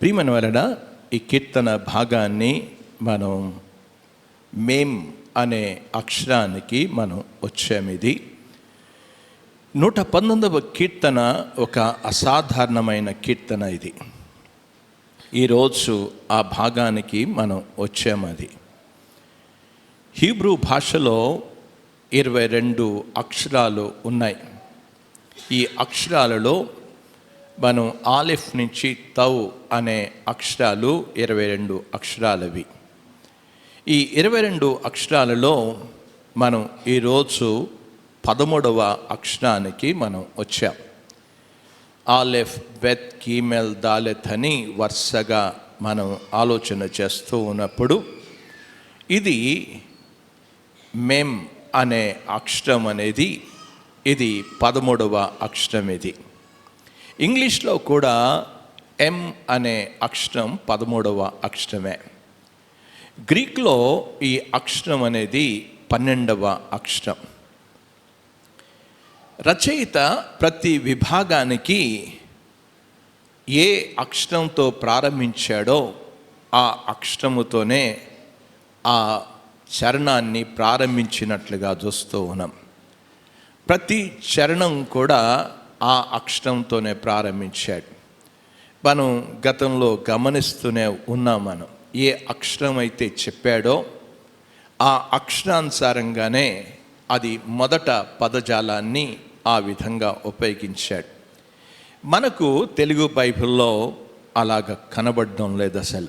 ప్రియమైన వలన ఈ కీర్తన భాగాన్ని మనం మేం అనే అక్షరానికి మనం వచ్చామిది నూట పంతొమ్మిదవ కీర్తన ఒక అసాధారణమైన కీర్తన ఇది. ఈరోజు ఆ భాగానికి మనం వచ్చామది హీబ్రూ భాషలో ఇరవై రెండు అక్షరాలు ఉన్నాయి. ఈ అక్షరాలలో మనం ఆలిఫ్ నుంచి తౌ అనే అక్షరాలు ఇరవై రెండు అక్షరాలవి. ఈ ఇరవై రెండు అక్షరాలలో మనం ఈరోజు పదమూడవ అక్షరానికి మనం వచ్చాం. ఆలెఫ్ బెత్ కీమెల్ దాలెత్ అని వరుసగా మనం ఆలోచన చేస్తూ ఉన్నప్పుడు ఇది మెమ్ అనే అక్షరం అనేది ఇది పదమూడవ అక్షరం ఇది. ఇంగ్లీష్లో కూడా ఎం అనే అక్షరం పదమూడవ అక్షరమే. గ్రీక్లో ఈ అక్షరం అనేది పన్నెండవ అక్షరం. రచయిత ప్రతి విభాగానికి ఏ అక్షరంతో ప్రారంభించాడో ఆ అక్షరముతోనే ఆ చరణాన్ని ప్రారంభించినట్లుగా చూస్తూ ఉన్నాం. ప్రతి చరణం కూడా ఆ అక్షరంతోనే ప్రారంభించాడు. మనం గతంలో గమనిస్తూనే ఉన్నాం మనం ఏ అక్షరం అయితే చెప్పాడో ఆ అక్షరానుసారంగానే అది మొదట పదజాలాన్ని ఆ విధంగా ఉపయోగించాడు. మనకు తెలుగు బైబిల్లో అలాగ కనబడడం లేదు అసలు.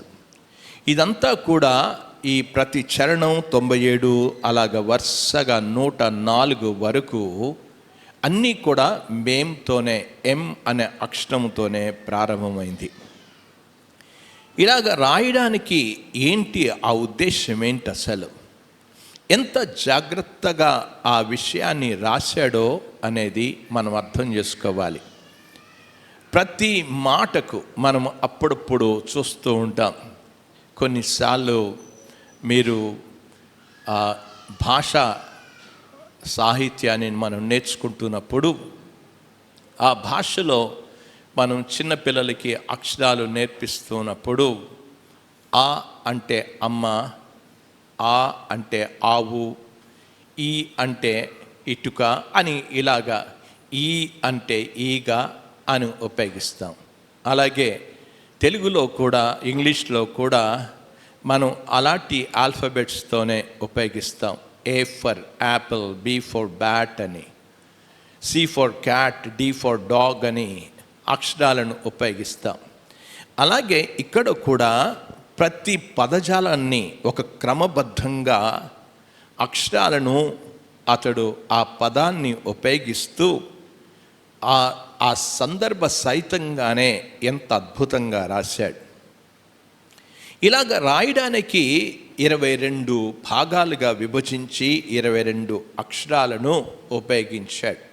ఇదంతా కూడా ఈ ప్రతి చరణం తొంభై ఏడు అలాగ వరుసగా నూట నాలుగు వరకు అన్నీ కూడా మేంతోనే ఎం అనే అక్షరంతోనే ప్రారంభమైంది. ఇలాగ రాయడానికి ఏంటి ఆ ఉద్దేశం ఏంటి అసలు? ఎంత జాగ్రత్తగా ఆ విషయాన్ని రాశాడో అనేది మనం అర్థం చేసుకోవాలి. ప్రతి మాటకు మనం అప్పుడప్పుడు చూస్తూ ఉంటాం. కొన్నిసార్లు మీరు ఆ భాష సాహిత్యాన్ని మనం నేర్చుకుంటున్నప్పుడు ఆ భాషలో మనం చిన్నపిల్లలకి అక్షరాలు నేర్పిస్తున్నప్పుడు ఆ అంటే అమ్మ ఆ అంటే ఆవు ఈ అంటే ఇటుక అని ఇలాగా ఈ అంటే ఈగ అని ఉపయోగిస్తాం. అలాగే తెలుగులో కూడా ఇంగ్లీష్లో కూడా మనం అలాంటి ఆల్ఫబెట్స్తోనే ఉపయోగిస్తాం. A for apple B for bat అని C for cat D for dog అని అక్షరాలను ఉపయోగిస్తాం. అలాగే ఇక్కడ కూడా ప్రతి పదజాలాన్ని ఒక క్రమబద్ధంగా అక్షరాలను అతడు ఆ పదాన్ని ఉపయోగిస్తూ ఆ ఆ సందర్భ సహితంగానే ఎంత అద్భుతంగా రాశాడు. ఇలాగ రాయడానికి ఇరవై రెండు భాగాలుగా విభజించి ఇరవై రెండు అక్షరాలను ఉపయోగించాడు.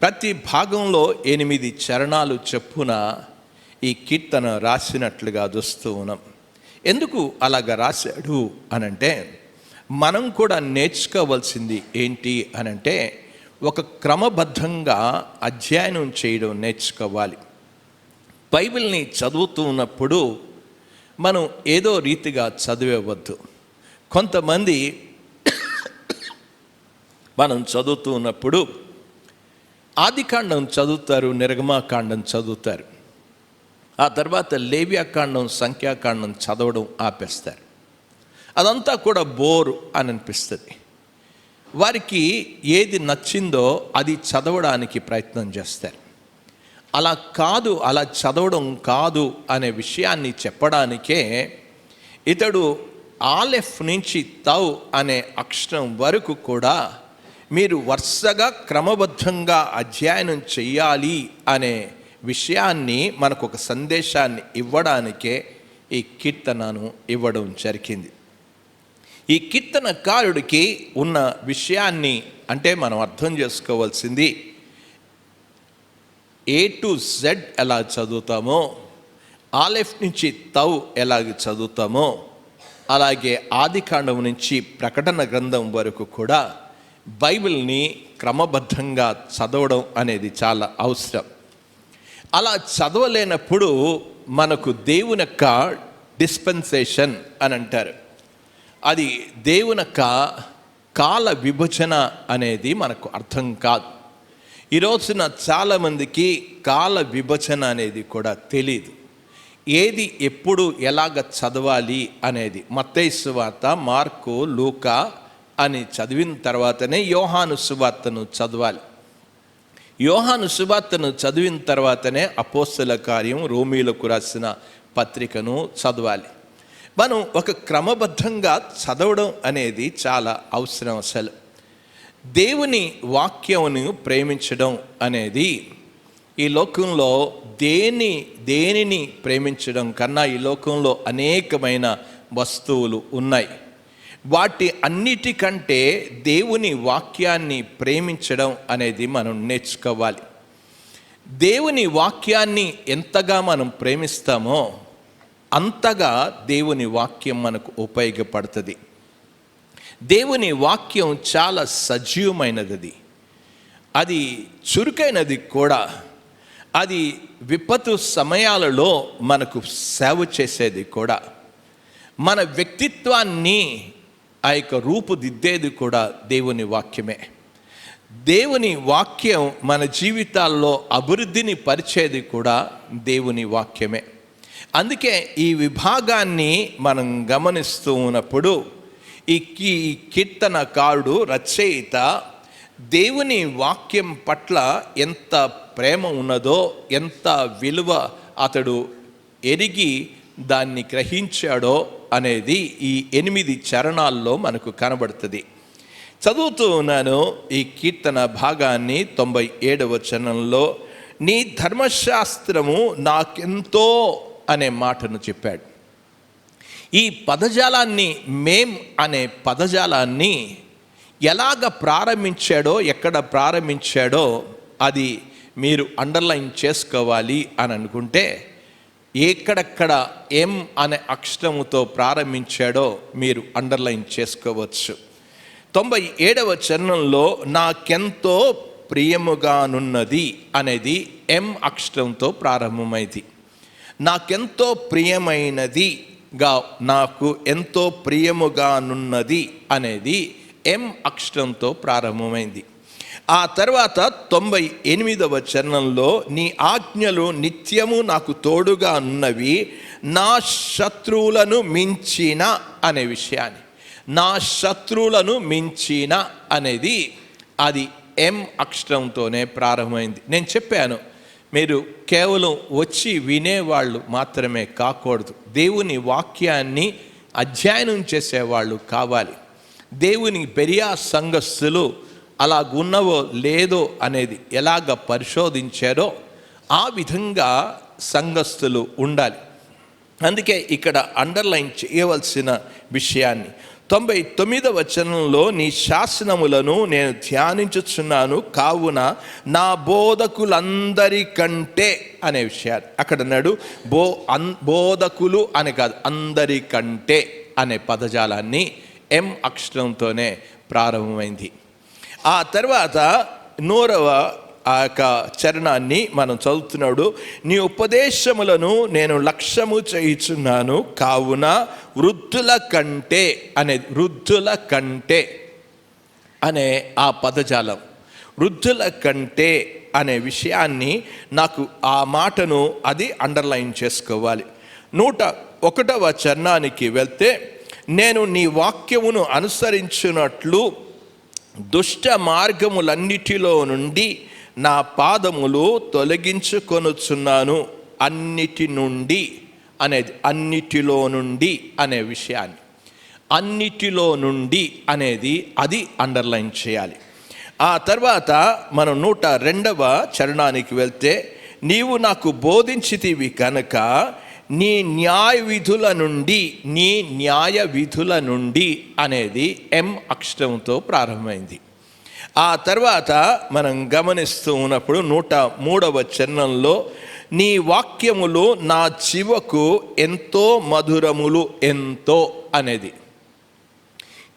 ప్రతి భాగంలో ఎనిమిది చరణాలు చెప్పున ఈ కీర్తన రాసినట్లుగా చూస్తూ ఉన్నాం. ఎందుకు అలాగ రాశాడు అనంటే మనం కూడా నేర్చుకోవాల్సింది ఏంటి అనంటే ఒక క్రమబద్ధంగా అధ్యయనం చేయడం నేర్చుకోవాలి. బైబిల్ని చదువుతున్నప్పుడు మనం ఏదో రీతిగా చదివేవద్దు కొంతమంది మనం చదువుతూ ఉన్నప్పుడు ఆదికాండం చదువుతారు నిర్గమాకాండం చదువుతారు. ఆ తర్వాత లేవ్యాకాండం సంఖ్యాకాండం చదవడం ఆపేస్తారు. అదంతా కూడా బోరు అని అనిపిస్తుంది. వారికి ఏది నచ్చిందో అది చదవడానికి ప్రయత్నం చేస్తారు. అలా కాదు అలా చదవడం కాదు అనే విషయాన్ని చెప్పడానికే ఇతడు ఆలెఫ్ నుంచి తౌ అనే అక్షరం వరకు కూడా మీరు వరుసగా క్రమబద్ధంగా అధ్యయనం చేయాలి అనే విషయాన్ని మనకు ఒక సందేశాన్ని ఇవ్వడానికే ఈ కీర్తనను ఇవ్వడం జరిగింది. ఈ కీర్తనకారుడికి ఉన్న విషయాన్ని అంటే మనం అర్థం చేసుకోవాల్సింది ఏ టు జెడ్ ఎలా చదువుతామో ఆలెఫ్ నుంచి తౌ ఎలాగ చదువుతామో అలాగే ఆదికాండం నుంచి ప్రకటన గ్రంథం వరకు కూడా బైబిల్ని క్రమబద్ధంగా చదవడం అనేది చాలా అవసరం. అలా చదవలేనప్పుడు మనకు దేవుని యొక్క డిస్పెన్సేషన్ అని అంటారు. అది దేవుని యొక్క కాల విభజన అనేది మనకు అర్థం కాదు. ఈ రోజున చాలామందికి కాల విభజన అనేది కూడా తెలియదు ఏది ఎప్పుడు ఎలాగ చదవాలి అనేది మత్తయి సువార్త మార్కు లూకా అని చదివిన తర్వాతనే యోహాను సువార్తను చదవాలి. యోహాను సువార్తను చదివిన తర్వాతనే అపోస్తల కార్యం రోమీలకు రాసిన పత్రికను చదవాలి. మనం ఒక క్రమబద్ధంగా చదవడం అనేది చాలా అవసరం అసలు. దేవుని వాక్యమును ప్రేమించడం అనేది ఈ లోకంలో దేని దేనిని ప్రేమించడం కన్నా ఈ లోకంలో అనేకమైన వస్తువులు ఉన్నాయి. వాటి అన్నిటికంటే దేవుని వాక్యాన్ని ప్రేమించడం అనేది మనం నేర్చుకోవాలి. దేవుని వాక్యాన్ని ఎంతగా మనం ప్రేమిస్తామో అంతగా దేవుని వాక్యం మనకు ఉపయోగపడుతుంది. దేవుని వాక్యం చాలా సజీవమైనది అది చురుకైనది కూడా. అది విపత్తు సమయాలలో మనకు సేవ చేసేది కూడా. మన వ్యక్తిత్వాన్ని ఆ యొక్క రూపుదిద్దేది కూడా దేవుని వాక్యమే. దేవుని వాక్యం మన జీవితాల్లో అభివృద్ధిని పరిచేది కూడా దేవుని వాక్యమే. అందుకే ఈ విభాగాన్ని మనం గమనిస్తూ ఉన్నప్పుడు ఈ కీ కీర్తనకారుడు రచయిత దేవుని వాక్యం పట్ల ఎంత ప్రేమ ఉన్నదో ఎంత విలువ అతడు ఎరిగి దాన్ని గ్రహించాడో అనేది ఈ ఎనిమిది చరణాల్లో మనకు కనబడుతుంది. చదువుతూ ఉన్నాను ఈ కీర్తన భాగాన్ని తొంభై ఏడవ చరణంలో. నీ ధర్మశాస్త్రము నాకెంతో అనే మాటను చెప్పాడు. ఈ పదజాలాన్ని మేం అనే పదజాలాన్ని ఎలాగ ప్రారంభించాడో ఎక్కడ ప్రారంభించాడో అది మీరు అండర్లైన్ చేసుకోవాలి అని అనుకుంటే ఎక్కడెక్కడ ఎం అనే అక్షరముతో ప్రారంభించాడో మీరు అండర్లైన్ చేసుకోవచ్చు. తొంభై ఏడవ చరణంలో నాకెంతో ప్రియముగానున్నది అనేది ఎం అక్షరంతో ప్రారంభమైంది. నాకెంతో ప్రియమైనది గా నాకు ఎంతో ప్రియముగానున్నది అనేది ఎం అక్షరంతో ప్రారంభమైంది. ఆ తర్వాత తొంభై ఎనిమిదవ చరణంలో నీ ఆజ్ఞలు నిత్యము నాకు తోడుగా ఉన్నవి నా శత్రువులను మించిన అనే విషయాన్ని. నా శత్రువులను మించిన అనేది అది ఎం అక్షరంతోనే ప్రారంభమైంది. నేను చెప్పాను మీరు కేవలం వచ్చి వినేవాళ్ళు మాత్రమే కాకూడదు. దేవుని వాక్యాన్ని అధ్యయనం చేసేవాళ్ళు కావాలి. దేవుని పెరియా సంఘస్థులు అలాగున్నవో లేదో అనేది ఎలాగ పరిశోధించారో ఆ విధంగా సంఘస్థులు ఉండాలి. అందుకే ఇక్కడ అండర్లైన్ చేయవలసిన విషయాన్ని తొంభై తొమ్మిదవ వచనంలో నీ శాసనములను నేను ధ్యానించుచున్నాను. కావున నా బోధకులందరికంటే అనే విషయాలు. అక్కడ అన్నాడు బో అన్ బోధకులు అని కాదు అందరికంటే అనే పదజాలాన్ని ఎం అక్షరంతోనే ప్రారంభమైంది. ఆ తర్వాత నూరవ ఆ యొక్క చరణాన్ని మనం చదువుతున్నాడు. నీ ఉపదేశములను నేను లక్ష్యము చేయుచున్నాను. కావున వృద్ధుల కంటే అనే వృద్ధుల కంటే అనే ఆ పదజాలం. వృద్ధుల కంటే అనే విషయాన్ని నాకు ఆ మాటను అది అండర్లైన్ చేసుకోవాలి. నూట ఒకటవ చరణానికి వెళ్తే నేను నీ వాక్యమును అనుసరించినట్లు దుష్ట మార్గములన్నిటిలో నుండి నా పాదములు తొలగించుకొనుచున్నాను అన్నిటి నుండి అనేది అన్నిటిలో నుండి అనే విషయాన్ని. అన్నిటిలో నుండి అనేది అది అండర్లైన్ చేయాలి. ఆ తర్వాత మనం నూట రెండవ చరణానికి వెళ్తే నీవు నాకు బోధించితివి కనుక నీ న్యాయ విధుల నుండి నీ న్యాయ విధుల నుండి అనేది ఎం అక్షరంతో ప్రారంభమైంది. ఆ తర్వాత మనం గమనిస్తూ ఉన్నప్పుడు నూట మూడవ చరణంలో నీ వాక్యములు నా చివకు ఎంతో మధురములు ఎంతో అనేది.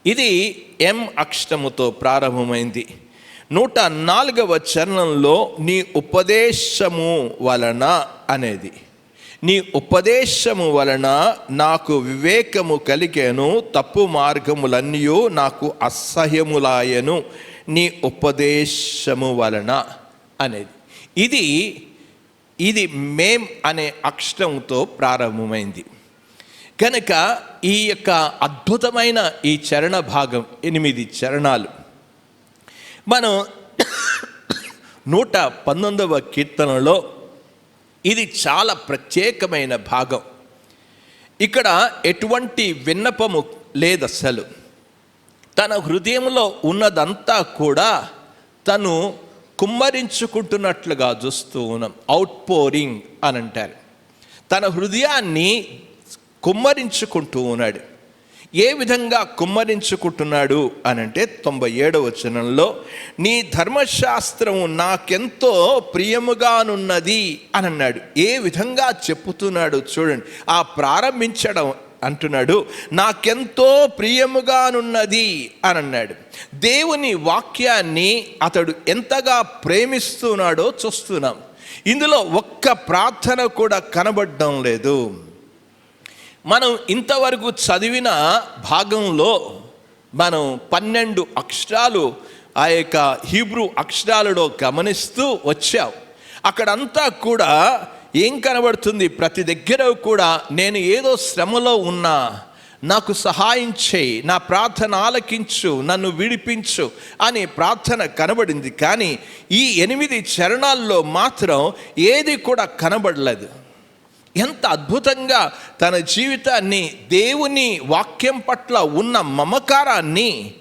ఇది ఎం అక్షరముతో ప్రారంభమైంది. నూట నాలుగవ చరణంలో నీ ఉపదేశము వలన అనేది. నీ ఉపదేశము వలన నాకు వివేకము కలిగేను తప్పు మార్గములన్నీ నాకు అసహ్యములాయను నీ ఉపదేశము వలన అనేది. ఇది ఇది మేం అనే అక్షరంతో ప్రారంభమైంది. కనుక ఈ యొక్క అద్భుతమైన ఈ చరణ భాగం ఎనిమిది చరణాలు. మనం నూట పంతొమ్మిదవ కీర్తనలో ఇది చాలా ప్రత్యేకమైన భాగం. ఇక్కడ ఎటువంటి విన్నపము లేదు అసలు తన హృదయంలో ఉన్నదంతా కూడా తను కుమ్మరించుకుంటున్నట్లుగా చూస్తూ ఉన్నాం. అవుట్ పోరింగ్ అని అంటారు. తన హృదయాన్ని కుమ్మరించుకుంటూ ఉన్నాడు. ఏ విధంగా కుమ్మరించుకుంటున్నాడు అనంటే తొంభై ఏడవ వచనంలో నీ ధర్మశాస్త్రము నాకెంతో ప్రియముగానున్నది అని అన్నాడు. ఏ విధంగా చెప్పుతున్నాడు చూడండి. ఆ ప్రారంభించడం అంటున్నాడు నాకెంతో ప్రియముగానున్నది అని అన్నాడు. దేవుని వాక్యాన్ని అతడు ఎంతగా ప్రేమిస్తున్నాడో చూస్తున్నాం. ఇందులో ఒక్క ప్రార్థన కూడా కనబడడం లేదు. మనం ఇంతవరకు చదివిన భాగంలో మనం పన్నెండు అక్షరాలు ఆ యొక్క హీబ్రూ అక్షరాలలో గమనిస్తూ వచ్చాం. అక్కడంతా కూడా ఏం కనబడుతుంది? ప్రతి దగ్గర కూడా నేను ఏదో శ్రమలో ఉన్నా నాకు సహాయం చేయి నా ప్రార్థన ఆలకించు నన్ను విడిపించు అనే ప్రార్థన కనబడింది. కానీ ఈ ఎనిమిది చరణాల్లో మాత్రం ఏది కూడా కనబడలేదు. ఎంత అద్భుతంగా తన జీవితాన్ని దేవుని వాక్యం పట్ల ఉన్న మమకారాన్ని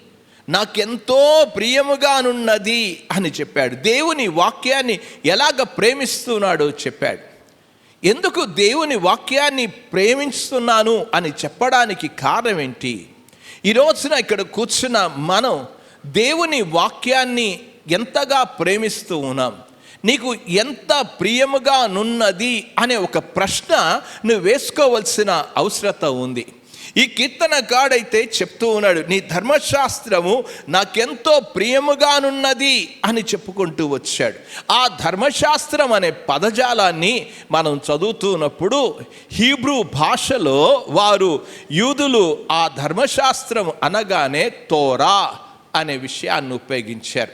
నాకెంతో ప్రియముగానున్నది అని చెప్పాడు. దేవుని వాక్యాన్ని ఎలాగ ప్రేమిస్తున్నాడో చెప్పాడు. ఎందుకు దేవుని వాక్యాన్ని ప్రేమిస్తున్నాను అని చెప్పడానికి కారణం ఏంటి? ఈ రోజున ఇక్కడ కూర్చున్న మనం దేవుని వాక్యాన్ని ఎంతగా ప్రేమిస్తూ ఉన్నాం? నీకు ఎంత ప్రియముగా నున్నది అనే ఒక ప్రశ్న నువ్వు వేసుకోవలసిన అవసరత ఉంది. ఈ కీర్తనకాడైతే చెప్తూ ఉన్నాడు నీ ధర్మశాస్త్రము నాకెంతో ప్రియముగానున్నది అని చెప్పుకుంటూ వచ్చాడు. ఆ ధర్మశాస్త్రం అనే పదజాలాన్ని మనం చదువుతున్నప్పుడు హీబ్రూ భాషలో వారు యూదులు ఆ ధర్మశాస్త్రం అనగానే తోరా అనే విషయాన్ని ఉపయోగించారు.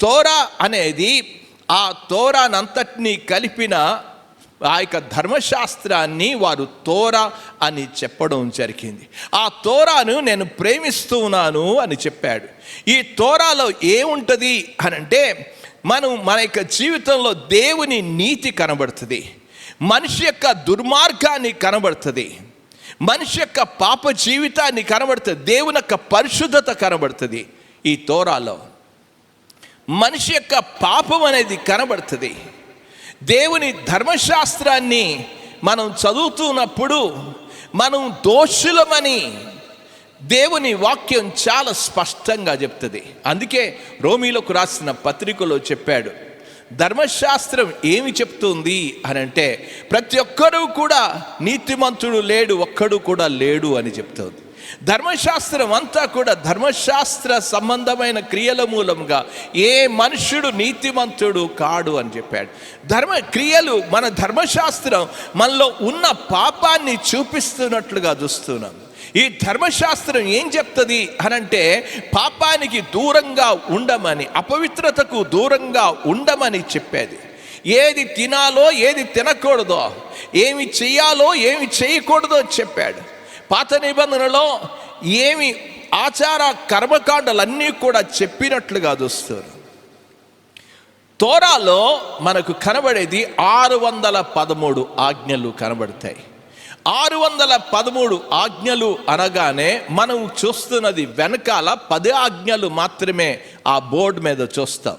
తోరా అనేది ఆ తోరానంతటినీ కలిపిన ఆ యొక్క ధర్మశాస్త్రాన్ని వారు తోరా అని చెప్పడం జరిగింది. ఆ తోరాను నేను ప్రేమిస్తూ ఉన్నాను అని చెప్పాడు. ఈ తోరాలో ఏముంటుంది అని అంటే మనం మన యొక్క జీవితంలో దేవుని నీతి కనబడుతుంది. మనిషి యొక్క దుర్మార్గాన్ని కనబడుతుంది. మనిషి యొక్క పాప జీవితాన్ని కనబడుతుంది. దేవుని యొక్క పరిశుద్ధత కనబడుతుంది ఈ తోరాలో. మనిషి యొక్క పాపం అనేది కనబడుతుంది. దేవుని ధర్మశాస్త్రాన్ని మనం చదువుతున్నప్పుడు మనం దోషులమని దేవుని వాక్యం చాలా స్పష్టంగా చెప్తుంది. అందుకే రోమిలకు రాసిన పత్రికలో చెప్పాడు ధర్మశాస్త్రం ఏమి చెప్తుంది? అని అంటే ప్రతి ఒక్కరూ కూడా నీతిమంతుడు లేడు ఒక్కడు కూడా లేడు అని చెప్తుంది. ధర్మశాస్త్రం అంతా కూడా ధర్మశాస్త్ర సంబంధమైన క్రియల మూలంగా ఏ మనుష్యుడు నీతిమంతుడు కాడు అని చెప్పాడు. ధర్మ క్రియలు మన ధర్మశాస్త్రం మనలో ఉన్న పాపాన్ని చూపిస్తున్నట్లుగా చూస్తున్నాం. ఈ ధర్మశాస్త్రం ఏం చెప్తుంది అనంటే పాపానికి దూరంగా ఉండమని అపవిత్రతకు దూరంగా ఉండమని చెప్పేది. ఏది తినాలో ఏది తినకూడదో ఏమి చేయాలో ఏమి చేయకూడదో చెప్పాడు. పాత నిబంధనలో ఏమి ఆచార కర్మకాండలన్నీ కూడా చెప్పినట్లుగా చూస్తారు తోరాలో మనకు కనబడేది ఆరు వందల పదమూడు ఆజ్ఞలు కనబడతాయి. ఆరు వందల పదమూడు ఆజ్ఞలు అనగానే మనం చూస్తున్నది వెనకాల పది ఆజ్ఞలు మాత్రమే ఆ బోర్డు మీద చూస్తాం.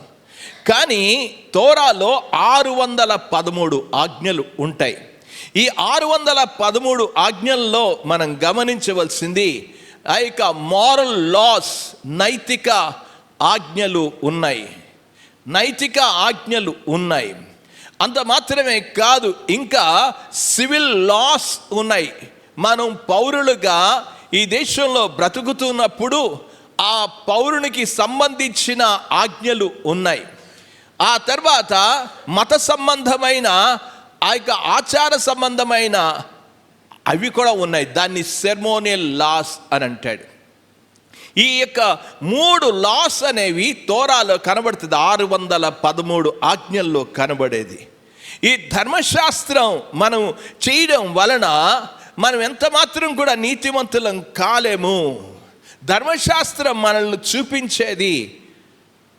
కానీ తోరాలో ఆరు వందల పదమూడు ఆజ్ఞలు ఉంటాయి. ఈ ఆరు వందల పదమూడు ఆజ్ఞల్లో మనం గమనించవలసింది ఆ యొక్క మారల్ లాస్ నైతిక ఆజ్ఞలు ఉన్నాయి. నైతిక ఆజ్ఞలు ఉన్నాయి. అంత మాత్రమే కాదు ఇంకా సివిల్ లాస్ ఉన్నాయి. మనం పౌరులుగా ఈ దేశంలో బ్రతుకుతున్నప్పుడు ఆ పౌరునికి సంబంధించిన ఆజ్ఞలు ఉన్నాయి. ఆ తర్వాత మత సంబంధమైన ఆ యొక్క ఆచార సంబంధమైన అవి కూడా ఉన్నాయి. దాన్ని సెర్మోనియల్ లాస్ అని అంటాడు. ఈ యొక్క మూడు లాస్ అనేవి తోరాలో కనబడుతుంది. ఆరు వందల పదమూడు ఆజ్ఞల్లో కనబడేది. ఈ ధర్మశాస్త్రం మనం చేయడం వలన మనం ఎంత మాత్రం కూడా నీతివంతులం కాలేము. ధర్మశాస్త్రం మనల్ని చూపించేది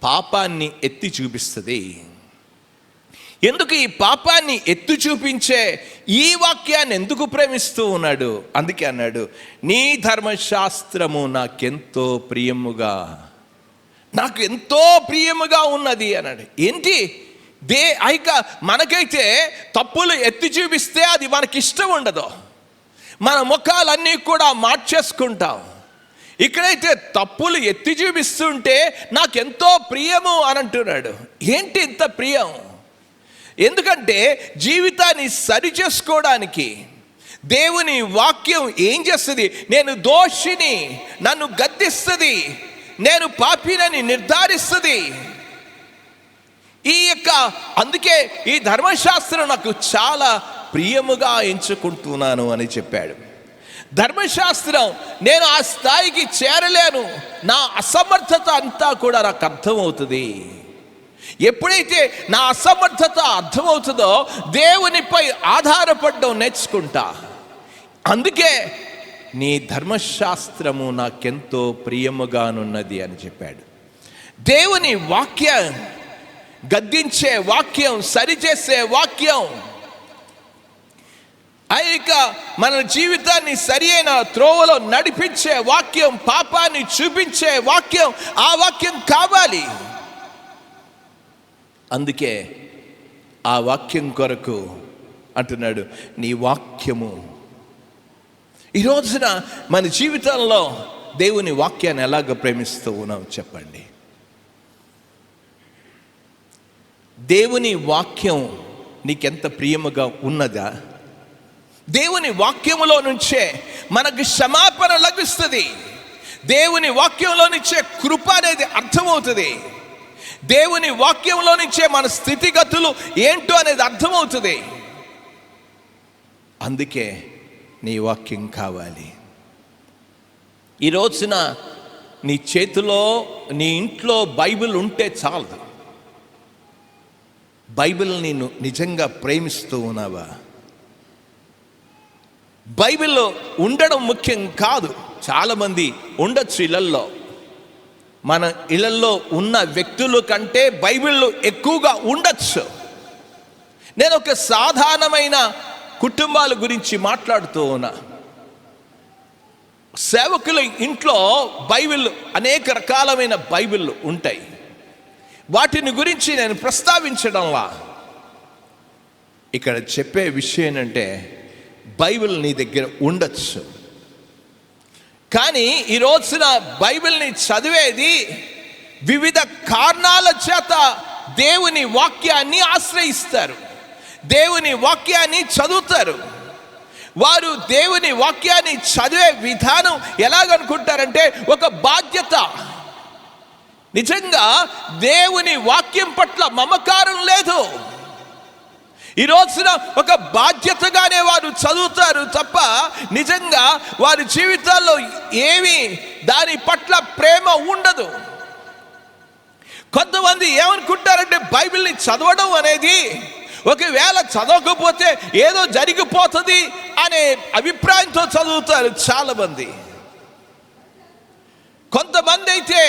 పాపాన్ని ఎత్తి చూపిస్తుంది. ఎందుకు ఈ పాపాన్ని ఎత్తు చూపించే ఈ వాక్యాన్ని ఎందుకు ప్రేమిస్తూ ఉన్నాడు? అందుకే అన్నాడు నీ ధర్మశాస్త్రము నాకెంతో ప్రియముగా నాకు ఎంతో ప్రియముగా ఉన్నది అన్నాడు. ఏంటి? దే అయిక మనకైతే తప్పులు ఎత్తి చూపిస్తే అది మనకి ఇష్టం ఉండదు. మన ముఖాలన్నీ కూడా మార్చేసుకుంటాం. ఇక్కడైతే తప్పులు ఎత్తి చూపిస్తుంటే నాకెంతో ప్రియము అని అంటున్నాడు. ఏంటి ఇంత ప్రియం? ఎందుకంటే జీవితాన్ని సరి చేసుకోవడానికి దేవుని వాక్యం ఏం చేస్తుంది? నేను దోషిని నన్ను గద్దిస్తుంది నేను పాపినని నిర్ధారిస్తుంది. ఈ యొక్క అందుకే ఈ ధర్మశాస్త్రం నాకు చాలా ప్రియముగా ఎంచుకుంటున్నాను అని చెప్పాడు. ధర్మశాస్త్రం నేను ఆ స్థాయికి చేరలేను నా అసమర్థత అంతా కూడా నాకు అర్థమవుతుంది. ఎప్పుడైతే నా అసమర్థత అర్థమవుతుందో దేవునిపై ఆధారపడడం నేర్చుకుంటా. అందుకే నీ ధర్మశాస్త్రము నాకెంతో ప్రియముగానున్నది అని చెప్పాడు. దేవుని వాక్యం గద్దించే వాక్యం సరిచేసే వాక్యం. అయిక మన జీవితాన్ని సరి అయిన త్రోవలో నడిపించే వాక్యం పాపాన్ని చూపించే వాక్యం ఆ వాక్యం కావాలి. అందుకే ఆ వాక్యం కొరకు అంటున్నాడు నీ వాక్యము. ఈ రోజున మన జీవితంలో దేవుని వాక్యాన్ని ఎలాగ ప్రేమిస్తూ ఉన్నాం చెప్పండి. దేవుని వాక్యం నీకెంత ప్రియముగా ఉన్నదా? దేవుని వాక్యములో నుంచే మనకు క్షమాపణ లభిస్తుంది. దేవుని వాక్యంలో నుంచే కృప అనేది అర్థమవుతుంది. దేవుని వాక్యంలో నుంచే మన స్థితిగతులు ఏంటో అనేది అర్థమవుతుంది. అందుకే నీ వాక్యం కావాలి. ఈ రోజున నీ చేతిలో నీ ఇంట్లో బైబిల్ ఉంటే చాలదు. బైబిల్ నేను నిజంగా ప్రేమిస్తూ ఉన్నావా? బైబిల్లో ఉండడం ముఖ్యం కాదు. చాలామంది ఉండొచ్చు ఇళ్ళల్లో మన ఇళ్ళల్లో ఉన్న వ్యక్తుల కంటే బైబిళ్ళు ఎక్కువగా ఉండొచ్చు. నేను ఒక సాధారణమైన కుటుంబాల గురించి మాట్లాడుతూ ఉన్నా. సేవకుల ఇంట్లో బైబిల్ అనేక రకాలమైన బైబిళ్ళు ఉంటాయి. వాటిని గురించి నేను ప్రస్తావించడంలా ఇక్కడ చెప్పే విషయం ఏంటంటే బైబిల్ నీ దగ్గర ఉండొచ్చు. కానీ ఈ రోజున బైబిల్ని చదివేది వివిధ కారణాల చేత దేవుని వాక్యాన్ని ఆశ్రయిస్తారు. దేవుని వాక్యాన్ని చదువుతారు. వారు దేవుని వాక్యాన్ని చదివే విధానం ఎలాగనుకుంటారంటే ఒక బాధ్యత. నిజంగా దేవుని వాక్యం పట్ల మమకారం లేదు. ఈ రోజున ఒక బాధ్యతగానే వారు చదువుతారు తప్ప నిజంగా వారి జీవితాల్లో ఏమి దాని పట్ల ప్రేమ ఉండదు. కొంతమంది ఏమనుకుంటారంటే బైబిల్ని చదవడం అనేది ఒకవేళ చదవకపోతే ఏదో జరిగిపోతుంది అనే అభిప్రాయంతో చదువుతారు చాలామంది. కొంతమంది అయితే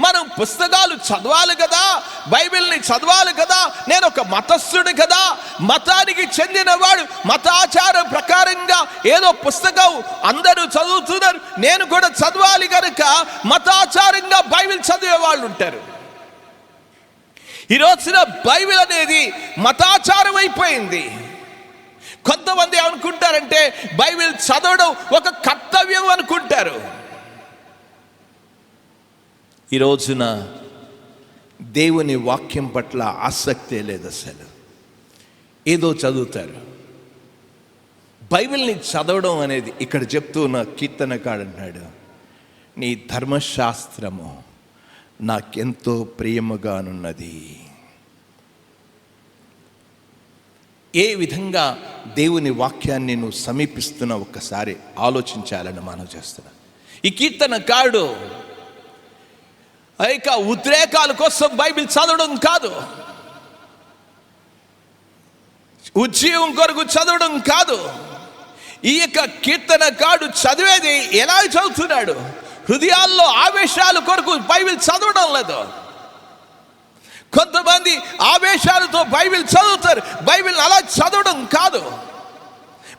మనం పుస్తకాలు చదవాలి కదా బైబిల్ని చదవాలి కదా నేను ఒక మతస్థుడు కదా మతానికి చెందినవాడు మతాచారం ప్రకారంగా ఏదో పుస్తకం అందరూ చదువుతున్నారు నేను కూడా చదవాలి కనుక మతాచారంగా బైబిల్ చదివే వాళ్ళు ఉంటారు. ఈ రోజున బైబిల్ అనేది మతాచారం అయిపోయింది. కొంతమంది ఏమనుకుంటారంటే బైబిల్ చదవడం ఒక కర్తవ్యం అనుకుంటారు. ఈ రోజున దేవుని వాక్యం పట్ల ఆసక్తే లేదు అసలు. ఏదో చదువుతారు. బైబిల్ని చదవడం అనేది ఇక్కడ చెప్తూ ఉన్న కీర్తనకాడు నీ ధర్మశాస్త్రము నాకెంతో ప్రియముగానున్నది. ఏ విధంగా దేవుని వాక్యాన్ని నువ్వు సమీపిస్తున్నా ఒక్కసారి ఆలోచించాలని మనం చేస్తున్నా. ఈ కీర్తనకాడు ఇక ఉద్రేకాల కోసం బైబిల్ చదవడం కాదు. ఉజ్జీవం కొరకు చదవడం కాదు. ఈ యొక్క కీర్తన కాడు చదివేది ఎలా చదువుతున్నాడు? హృదయాల్లో ఆవేశాలు కొరకు బైబిల్ చదవడం లేదు. కొంతమంది ఆవేశాలతో బైబిల్ చదువుతారు. బైబిల్ అలా చదవడం కాదు.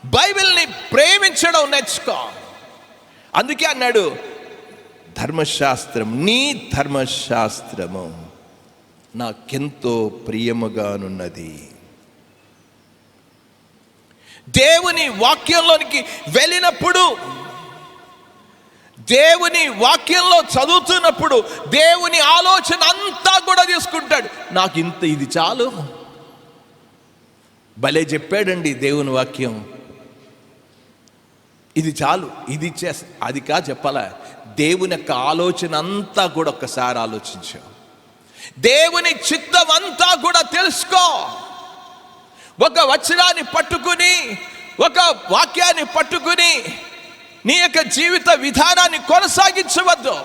బైబిల్ని ప్రేమించడం నేర్చుకో. అందుకే అన్నాడు ధర్మశాస్త్రం నీ ధర్మశాస్త్రము నాకెంతో ప్రియముగానున్నది. దేవుని వాక్యంలోనికి వెళ్ళినప్పుడు దేవుని వాక్యంలో చదువుతున్నప్పుడు దేవుని ఆలోచన అంతా కూడా తీసుకుంటాడు. నాకు ఇంత ఇది చాలు. భలే చెప్పాడండి దేవుని వాక్యం. ఇది చాలు ఇది చే అది కా చెప్పాలా? దేవుని యొక్క ఆలోచన అంతా కూడా ఒక్కసారి ఆలోచించు. దేవుని చిత్తం అంతా కూడా తెలుసుకో. ఒక వచనాన్ని పట్టుకుని ఒక వాక్యాన్ని పట్టుకుని నీ యొక్క జీవిత విధానాన్ని కొనసాగించవద్దు.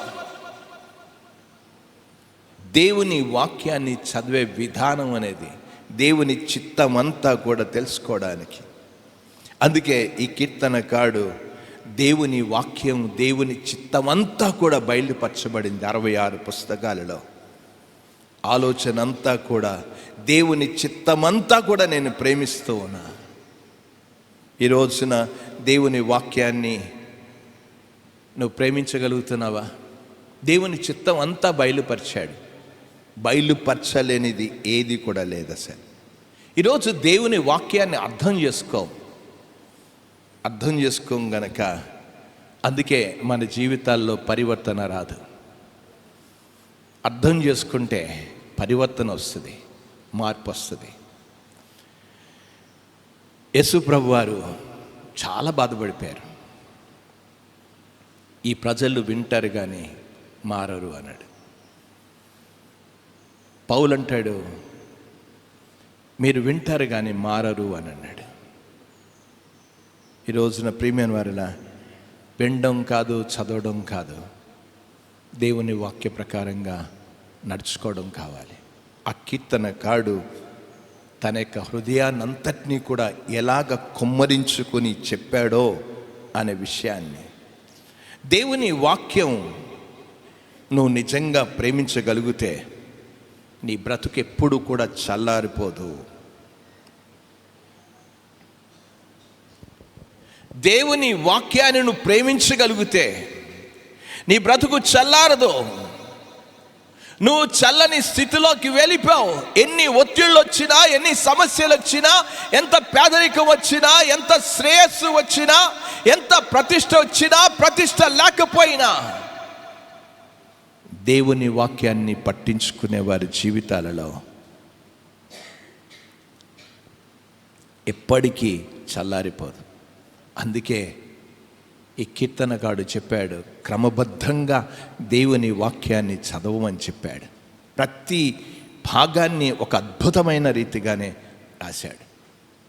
దేవుని వాక్యాన్ని చదివే విధానం అనేది దేవుని చిత్తమంతా కూడా తెలుసుకోవడానికి. అందుకే ఈ కీర్తనకాడు దేవుని వాక్యం దేవుని చిత్తమంతా కూడా బయలుపరచబడింది అరవై ఆరు పుస్తకాలలో. ఆలోచన అంతా కూడా దేవుని చిత్తమంతా కూడా నేను ప్రేమిస్తూ ఉన్నా. ఈ రోజున దేవుని వాక్యాన్ని నువ్వు ప్రేమించగలుగుతున్నావా? దేవుని చిత్తం అంతా బయలుపరిచాడు. బయలుపరచలేనిది ఏది కూడా లేదు అసలు. ఈరోజు దేవుని వాక్యాన్ని అర్థం చేసుకో. అర్థం చేసుకోం గనక అందుకే మన జీవితాల్లో పరివర్తన రాదు. అర్థం చేసుకుంటే పరివర్తన వస్తుంది మార్పు వస్తుంది. యేసు ప్రభు వారు చాలా బాధపడిపోయారు. ఈ ప్రజలు వింటారు కానీ మారరు అన్నాడు. పౌలు అంటాడు మీరు వింటారు కానీ మారరు అని అన్నాడు. ఈ రోజున ప్రీమియం వారిలా వినడం కాదు చదవడం కాదు. దేవుని వాక్య ప్రకారంగా నడుచుకోవడం కావాలి. ఆ కీర్తన కాడు తన యొక్క హృదయాన్నంతటినీ కూడా ఎలాగ కుమ్మరించుకొని చెప్పాడో అనే విషయాన్ని. దేవుని వాక్యం నువ్వు నిజంగా ప్రేమించగలిగితే నీ బ్రతుకెప్పుడు కూడా చల్లారిపోదు. దేవుని వాక్యాన్ని నువ్వు ప్రేమించగలిగితే నీ బ్రతుకు చల్లారదు. నువ్వు చల్లని స్థితిలోకి వెళ్ళిపోవు. ఎన్ని ఒత్తిళ్ళు వచ్చినా ఎన్ని సమస్యలు వచ్చినా ఎంత పేదరికం వచ్చినా ఎంత శ్రేయస్సు వచ్చినా ఎంత ప్రతిష్ట వచ్చినా ప్రతిష్ట లేకపోయినా దేవుని వాక్యాన్ని పట్టించుకునే వారి జీవితాలలో ఎప్పటికీ చల్లారిపోదు. అందుకే ఈ కీర్తనగాడు చెప్పాడు క్రమబద్ధంగా దేవుని వాక్యాన్ని చదవమని చెప్పాడు. ప్రతి భాగాన్ని ఒక అద్భుతమైన రీతిగానే రాశాడు.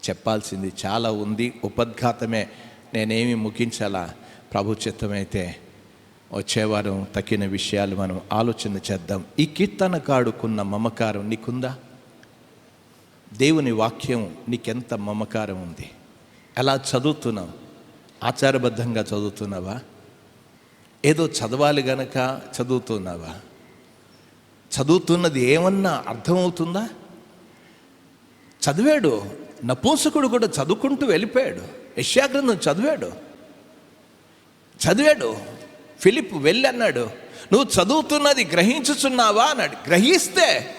చెప్పాల్సింది చాలా ఉంది. ఉపద్ఘాతమే నేనేమి ముగించాలా? ప్రభు చిత్తమైతే వచ్చేవారం తక్కిన విషయాలు మనం ఆలోచన చేద్దాం. ఈ కీర్తనకాడుకున్న మమకారం నీకుందా? దేవుని వాక్యం నీకెంత మమకారం ఉంది? ఎలా చదువుతున్నావు? ఆచారబద్ధంగా చదువుతున్నావా? ఏదో చదవాలి గనక చదువుతున్నావా? చదువుతున్నది ఏమన్నా అర్థమవుతుందా? చదివాడు నపూంసకుడు కూడా చదువుకుంటూ వెళ్ళిపోయాడు. యశాగ్రంథం చదివాడు. చదివాడు ఫిలిప్ వెళ్ళి అన్నాడు నువ్వు చదువుతున్నది గ్రహించుచున్నావా? అన్నాడు. గ్రహిస్తే.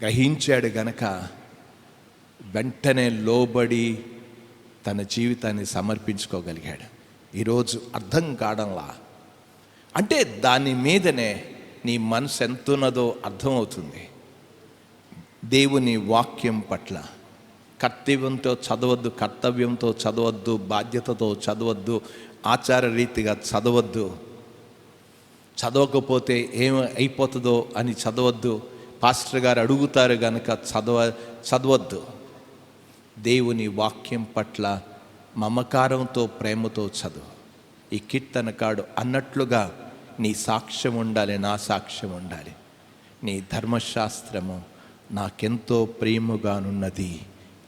గ్రహించాడు గనక వెంటనే లోబడి తన జీవితాన్ని సమర్పించుకోగలిగాడు. ఈరోజు అర్థం కావడంలా? అంటే దాని మీదనే నీ మనసు ఎంతున్నదో అర్థమవుతుంది. దేవుని వాక్యం పట్ల కర్తవ్యంతో చదవద్దు కర్తవ్యంతో చదవద్దు బాధ్యతతో చదవద్దు ఆచార రీతిగా చదవద్దు. చదవకపోతే ఏం అయిపోతుందో అని చదవద్దు. పాస్టర్ గారు అడుగుతారు కనుక చదవ చదవద్దు. దేవుని వాక్యం పట్ల మమకారంతో ప్రేమతో చదువు. ఈ కీర్తనకాడు అన్నట్లుగా నీ సాక్ష్యం ఉండాలి నా సాక్ష్యం ఉండాలి. నీ ధర్మశాస్త్రము నాకెంతో ప్రియముగానున్నది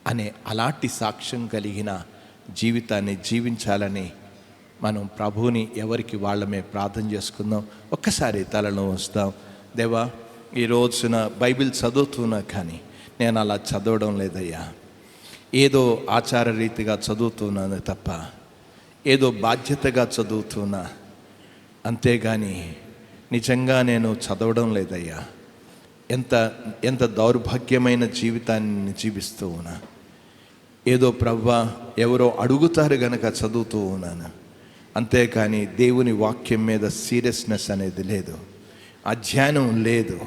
అనే అలాంటి సాక్ష్యం కలిగిన జీవితాన్ని జీవించాలని మనం ప్రభువుని ఎవరికి వాళ్ళమే ప్రార్థన చేసుకుందాం. ఒక్కసారి తలలో వస్తాం. దేవా ఈ రోజున బైబిల్ చదువుతున్నా కానీ నేను అలా చదవడం లేదయ్యా. ఏదో ఆచార రీతిగా చదువుతున్నాను తప్ప ఏదో బాధ్యతగా చదువుతున్నా. అంతేగాని నిజంగా నేను చదవడం లేదయ్యా. ఎంత ఎంత దౌర్భాగ్యమైన జీవితాన్ని జీవిస్తూ ఉన్నా. ఏదో ప్రవ్వా ఎవరో అడుగుతారు గనక చదువుతూ ఉన్నాను. అంతేకాని దేవుని వాక్యం మీద సీరియస్నెస్ అనేది లేదు. అధ్యయనం లేదు.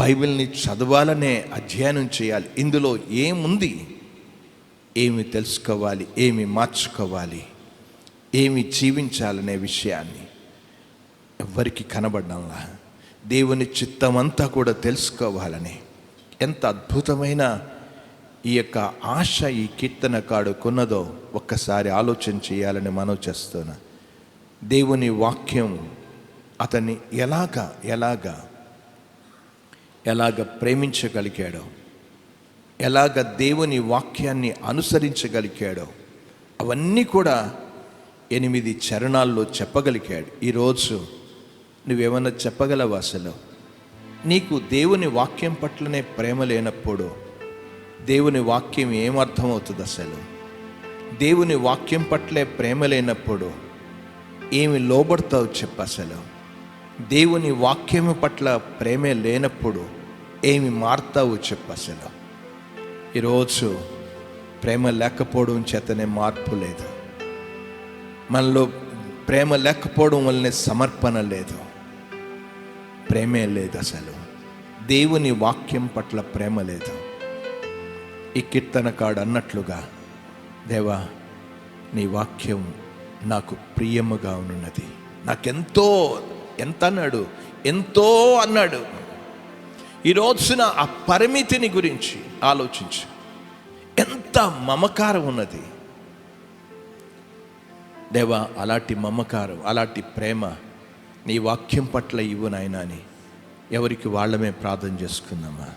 బైబిల్ని చదవాలనే అధ్యయనం చేయాలి. ఇందులో ఏముంది? ఏమి తెలుసుకోవాలి ఏమి మార్చుకోవాలి ఏమి జీవించాలనే విషయాన్ని ఎవ్వరికి కనబడంలా దేవుని చిత్తమంతా కూడా తెలుసుకోవాలని ఎంత అద్భుతమైన ఈ యొక్క ఆశ ఈ కీర్తనకాడు కొన్నదో ఒక్కసారి ఆలోచన చేయాలని మనం చేస్తున్నా. దేవుని వాక్యం అతన్ని ఎలాగా ఎలాగా ఎలాగ ప్రేమించగలిగాడో ఎలాగ దేవుని వాక్యాన్ని అనుసరించగలిగాడో అవన్నీ కూడా ఎనిమిది చరణాల్లో చెప్పగలిగాడు. ఈరోజు నువ్వేమన్నా చెప్పగలవా అసలు? నీకు దేవుని వాక్యం పట్లనే ప్రేమ లేనప్పుడు దేవుని వాక్యం ఏమర్థమవుతుంది అసలు? దేవుని వాక్యం పట్లే ప్రేమ లేనప్పుడు ఏమి లోబడతావు చెప్పు అసలు? దేవుని వాక్యము పట్ల ప్రేమే లేనప్పుడు ఏమి మారుతావు చెప్పు అసలు? ఈరోజు ప్రేమ లేకపోవడం చేతనే మార్పు లేదు. మనలో ప్రేమ లేకపోవడం వల్లనే సమర్పణ లేదు. ప్రేమే లేదు అసలు. దేవుని వాక్యం పట్ల ప్రేమ లేదు. ఈ కీర్తనకాడు అన్నట్లుగా దేవా నీ వాక్యం నాకు ప్రియముగా ఉన్నది. నాకెంతో ఎంత అన్నాడు? ఎంతో అన్నాడు. ఈ రోజున ఆ పరిమితిని గురించి ఆలోచించు. ఎంత మమకారం ఉన్నది. దేవా అలాంటి మమకారం అలాంటి ప్రేమ నీ వాక్యం పట్ల ఇవ్వు నాయనా అని ఎవరికి వాళ్ళమే ప్రార్థన చేసుకుందామా?